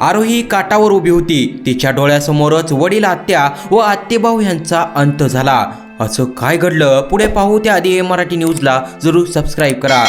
आरोही काटावर उभी होती. तिच्या डोळ्यासमोरच वडील आत्या व आत्तेभाऊ यांचा अंत झाला. असं काय घडलं? पुढे पाहू. त्याआधी मराठी न्यूजला जरूर सबस्क्राईब करा.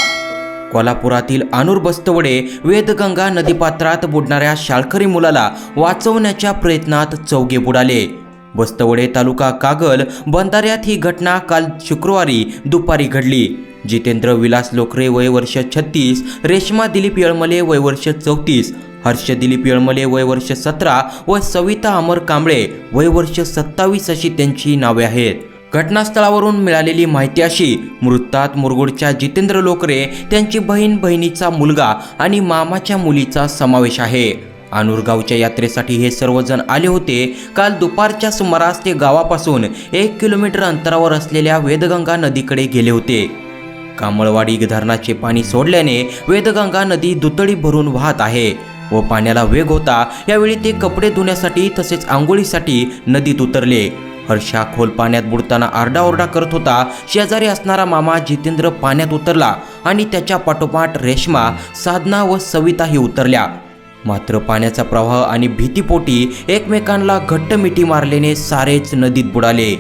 कोल्हापुरातील अनुर बस्तवडे वेदगंगा नदीपात्रात बुडणाऱ्या शाळकरी मुलाला वाचवण्याच्या प्रयत्नात चौघे बुडाले. बस्तवडे तालुका कागल बंधाऱ्यात ही घटना काल शुक्रवारी दुपारी घडली. जितेंद्र विलास लोकरे वय वर्ष छत्तीस रेश्मा दिलीप येळमले वय वर्ष चौतीस हर्ष दिलीप येळमले वय वर्ष सतरा व सविता अमर कांबळे वय वर्ष सत्तावीस अशी त्यांची नावे आहेत. घटनास्थळावरून मिळालेली माहिती अशी मृतात मुरगुडच्या जितेंद्र लोकरे त्यांची बहीण बहिणीचा मुलगा आणि मामाच्या मुलीचा समावेश आहे. आनूरगावच्या यात्रेसाठी हे सर्वजण आले होते. काल दुपारच्या सुमारास ते गावापासून एक किलोमीटर अंतरावर असलेल्या वेदगंगा नदीकडे गेले होते. कामळवाडी धरणाचे पाणी सोडल्याने वेदगंगा नदी दुतडी भरून वाहत आहे. व पाण्याला वेग होता. यावेळी ते कपडे धुण्यासाठी तसेच आंघोळीसाठी नदीत उतरले. हर्षा खोल पाण्यात बुडताना आरडाओरडा करत होता. शेजारी असणारा मामा जितेंद्र पाण्यात उतरला आणि त्याच्या पाठोपाठ रेश्मा साधना व सविताही उतरल्या. मात्र पाण्याचा प्रवाह आणि भीतीपोटी एकमेकांना घट्ट मिठी मारल्याने सारेच नदीत बुडाले.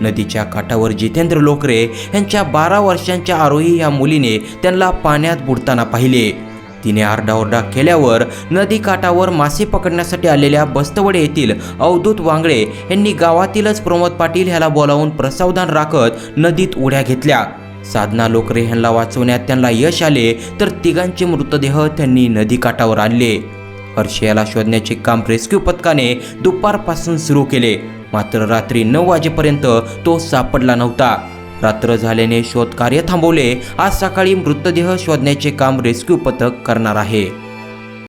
नदीच्या काठावर जितेंद्र लोकरे यांच्या बारा वर्षांच्या आरोही या मुलीने त्यांना पाण्यात बुडताना पाहिले. तिने आरडाओरडा केल्यावर नदी काठावर मासे पकडण्यासाठी आलेल्या बस्तवडे येथील अवधूत वांगळे यांनी गावातीलच प्रमोद पाटील ह्याला बोलावून प्रसावधान राखत नदीत उड्या घेतल्या. साधना लोकरे ह्यांना वाचवण्यात त्यांना यश आले तर तिघांचे मृतदेह त्यांनी नदीकाठावर आणले. हर्षयाला शोधण्याचे काम रेस्क्यू पथकाने दुपारपासून सुरू केले. मात्र रात्री नऊ वाजेपर्यंत तो सापडला नव्हता. रात्र झाल्याने शोध कार्य थांबवले. आज सकाळी मृतदेह शोधण्याचे काम रेस्क्यू पथक करणार आहे.